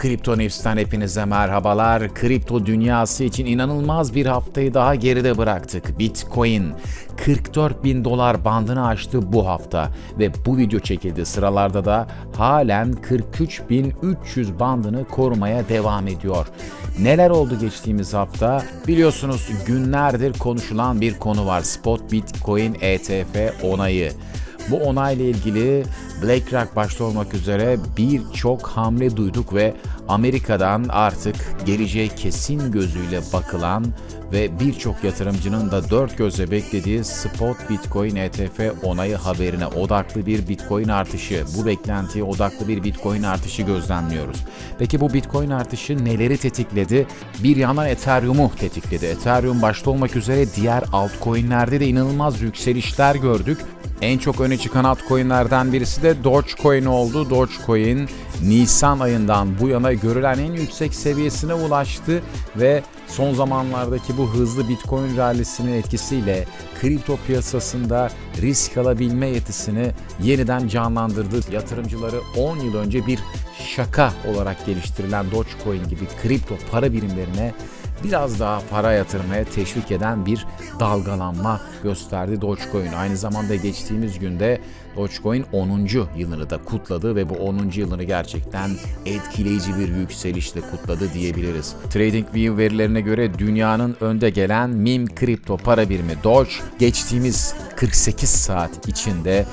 Kripto News'ten hepinize merhabalar. Kripto dünyası için inanılmaz bir haftayı daha geride bıraktık. Bitcoin 44 bin dolar bandını aştı bu hafta ve bu video çekildi sıralarda da halen 43.300 bandını korumaya devam ediyor. Neler oldu geçtiğimiz hafta? Biliyorsunuz günlerdir konuşulan bir konu var. Spot Bitcoin ETF onayı. Bu onayla ilgili BlackRock başta olmak üzere birçok hamle duyduk ve Amerika'dan artık geleceğe kesin gözüyle bakılan ve birçok yatırımcının da dört gözle beklediği spot Bitcoin ETF onayı haberine odaklı bir Bitcoin artışı, bu beklentiye odaklı bir Bitcoin artışı gözlemliyoruz. Peki bu Bitcoin artışı neleri tetikledi? Bir yandan Ethereum'u tetikledi. Ethereum başta olmak üzere diğer altcoin'lerde de inanılmaz yükselişler gördük. En çok öne çıkan altcoin'lerden birisi de Dogecoin oldu. Dogecoin Nisan ayından bu yana görülen en yüksek seviyesine ulaştı ve son zamanlardaki bu hızlı Bitcoin rallisinin etkisiyle kripto piyasasında risk alabilme yetisini yeniden canlandırdı. Yatırımcıları 10 yıl önce bir şaka olarak geliştirilen Dogecoin gibi kripto para birimlerine biraz daha para yatırmaya teşvik eden bir dalgalanma gösterdi Dogecoin. Aynı zamanda geçtiğimiz günde Dogecoin 10. yılını da kutladı ve bu 10. yılını gerçekten etkileyici bir yükselişle kutladı diyebiliriz. TradingView verilerine göre dünyanın önde gelen meme kripto para birimi Doge geçtiğimiz 48 saat içinde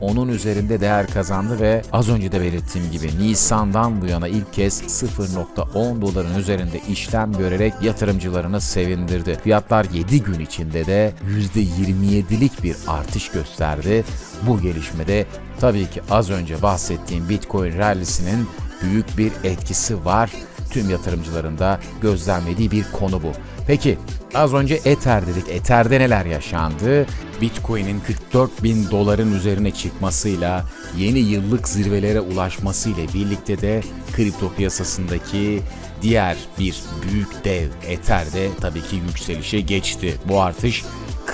%10'un üzerinde değer kazandı ve az önce de belirttiğim gibi Nisan'dan bu yana ilk kez 0.10 doların üzerinde işlem görerek yatırımcılarını sevindirdi. Fiyatlar 7 gün içinde de %27'lik bir artış gösterdi. Bu gelişmede tabii ki az önce bahsettiğim Bitcoin rallisinin büyük bir etkisi var. Tüm yatırımcıların da gözlemlediği bir konu bu. Peki az önce Ether dedik. Ether'de neler yaşandı? Bitcoin'in 44 bin doların üzerine çıkmasıyla yeni yıllık zirvelere ulaşmasıyla birlikte de kripto piyasasındaki diğer bir büyük dev Ether de tabii ki yükselişe geçti. Bu artış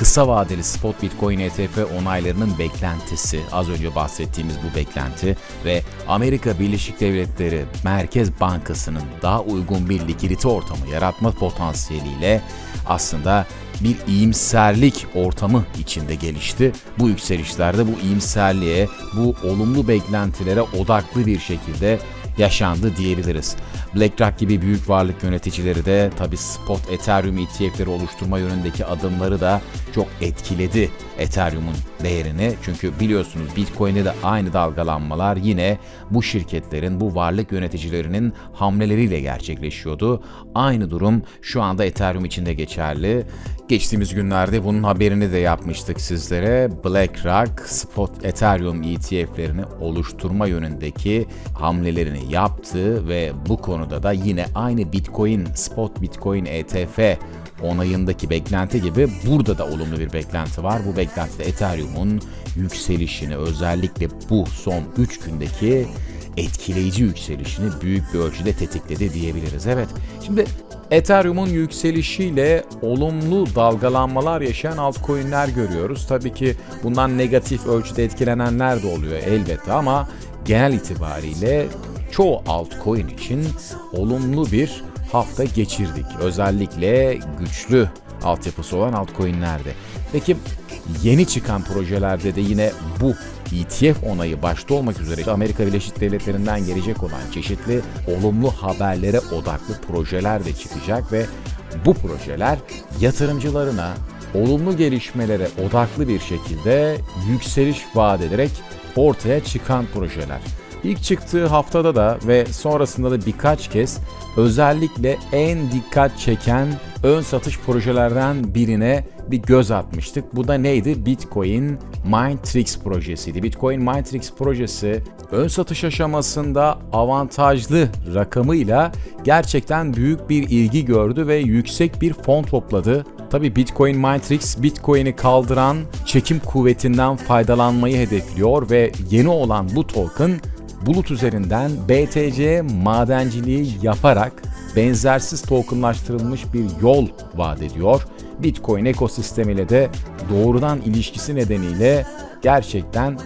kısa vadeli spot Bitcoin ETF onaylarının beklentisi. Az önce bahsettiğimiz bu beklenti ve Amerika Birleşik Devletleri Merkez Bankası'nın daha uygun bir likidite ortamı yaratma potansiyeliyle aslında bir iyimserlik ortamı içinde gelişti. Bu yükselişlerde bu iyimserliğe, bu olumlu beklentilere odaklı bir şekilde yaşandı diyebiliriz. BlackRock gibi büyük varlık yöneticileri de tabi spot Ethereum ETF'leri oluşturma yönündeki adımları da çok etkiledi Ethereum'un değerini. Çünkü biliyorsunuz Bitcoin'de de aynı dalgalanmalar yine bu şirketlerin, bu varlık yöneticilerinin hamleleriyle gerçekleşiyordu. Aynı durum şu anda Ethereum için de geçerli. Geçtiğimiz günlerde bunun haberini de yapmıştık sizlere. BlackRock spot Ethereum ETF'lerini oluşturma yönündeki hamlelerini yaptı ve bu konuda da yine aynı Bitcoin spot Bitcoin ETF onayındaki beklenti gibi burada da olumlu bir beklenti var. Bu beklentide Ethereum'un yükselişini özellikle bu son 3 gündeki etkileyici yükselişini büyük bir ölçüde tetikledi diyebiliriz. Evet. Şimdi Ethereum'un yükselişiyle olumlu dalgalanmalar yaşayan altcoin'ler görüyoruz. Tabii ki bundan negatif ölçüde etkilenenler de oluyor elbette ama genel itibariyle çoğu altcoin için olumlu bir hafta geçirdik. Özellikle güçlü altyapısı olan altcoin'lerde. Peki yeni çıkan projelerde de yine bu ETF onayı başta olmak üzere Amerika Birleşik Devletleri'nden gelecek olan çeşitli olumlu haberlere odaklı projeler de çıkacak ve bu projeler yatırımcılarına olumlu gelişmelere odaklı bir şekilde yükseliş vaat ederek ortaya çıkan projeler. İlk çıktığı haftada da ve sonrasında da birkaç kez özellikle en dikkat çeken ön satış projelerden birine bir göz atmıştık. Bu da neydi? Bitcoin Mindtrix projesiydi. Bitcoin Mindtrix projesi ön satış aşamasında avantajlı rakamıyla gerçekten büyük bir ilgi gördü ve yüksek bir fon topladı. Tabi Bitcoin Matrix, Bitcoin'i kaldıran çekim kuvvetinden faydalanmayı hedefliyor ve yeni olan bu token bulut üzerinden BTC madenciliği yaparak benzersiz tokenlaştırılmış bir yol vaat ediyor. Bitcoin ekosistemiyle de doğrudan ilişkisi nedeniyle gerçekten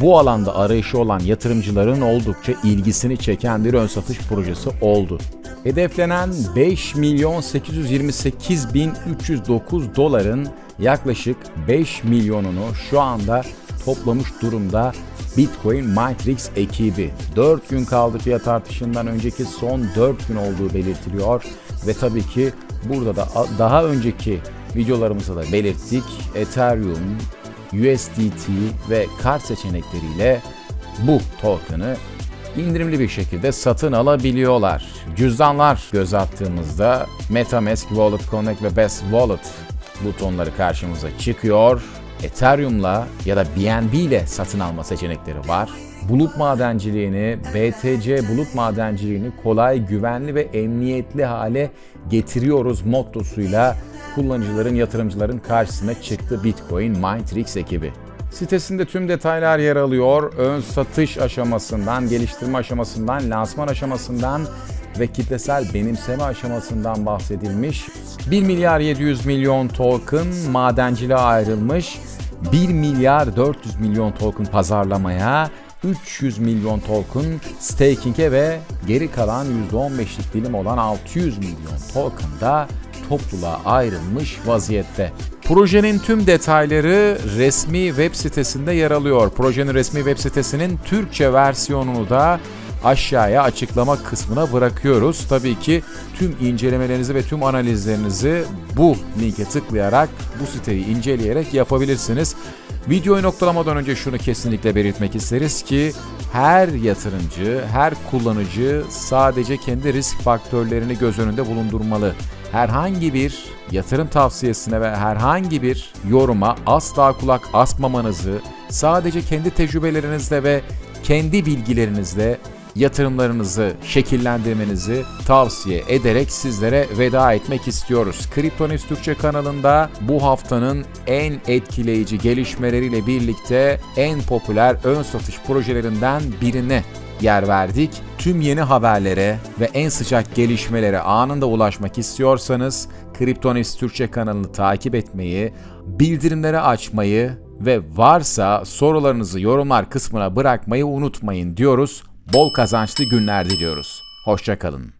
bu alanda arayışı olan yatırımcıların oldukça ilgisini çeken bir ön satış projesi oldu. Hedeflenen 5 milyon 828 bin 309 doların yaklaşık 5 milyonunu şu anda toplamış durumda Bitcoin Matrix ekibi. 4 gün kaldı fiyat artışından önceki son 4 gün olduğu belirtiliyor ve tabii ki burada da daha önceki videolarımızda da belirttik Ethereum, USDT ve kart seçenekleriyle bu token'ı indirimli bir şekilde satın alabiliyorlar. Cüzdanlar göz attığımızda MetaMask, Wallet Connect ve Best Wallet butonları karşımıza çıkıyor. Ethereum'la ya da BNB ile satın alma seçenekleri var. Bulut madenciliğini, BTC bulut madenciliğini kolay, güvenli ve emniyetli hale getiriyoruz mottosuyla kullanıcıların, yatırımcıların karşısına çıktı Bitcoin Matrix ekibi. Sitesinde tüm detaylar yer alıyor. Ön satış aşamasından, geliştirme aşamasından, lansman aşamasından ve kitlesel benimseme aşamasından bahsedilmiş. 1 milyar 700 milyon token madenciliğe ayrılmış. 1 milyar 400 milyon token pazarlamaya, 300 milyon token staking'e ve geri kalan %15'lik dilim olan 600 milyon token da topluluğa ayrılmış vaziyette. Projenin tüm detayları resmi web sitesinde yer alıyor. Projenin resmi web sitesinin Türkçe versiyonunu da aşağıya açıklama kısmına bırakıyoruz. Tabii ki tüm incelemelerinizi ve tüm analizlerinizi bu linke tıklayarak bu siteyi inceleyerek yapabilirsiniz. Videoyu noktalamadan önce şunu kesinlikle belirtmek isteriz ki her yatırımcı, her kullanıcı sadece kendi risk faktörlerini göz önünde bulundurmalı. Herhangi bir yatırım tavsiyesine ve herhangi bir yoruma asla kulak asmamanızı, sadece kendi tecrübelerinizle ve kendi bilgilerinizle yatırımlarınızı şekillendirmenizi tavsiye ederek sizlere veda etmek istiyoruz. Kriptonis Türkçe kanalında bu haftanın en etkileyici gelişmeleriyle birlikte en popüler ön satış projelerinden birine yer verdik. Tüm yeni haberlere ve en sıcak gelişmelere anında ulaşmak istiyorsanız Kriptonis Türkçe kanalını takip etmeyi, bildirimleri açmayı ve varsa sorularınızı yorumlar kısmına bırakmayı unutmayın diyoruz. Bol kazançlı günler diliyoruz. Hoşçakalın.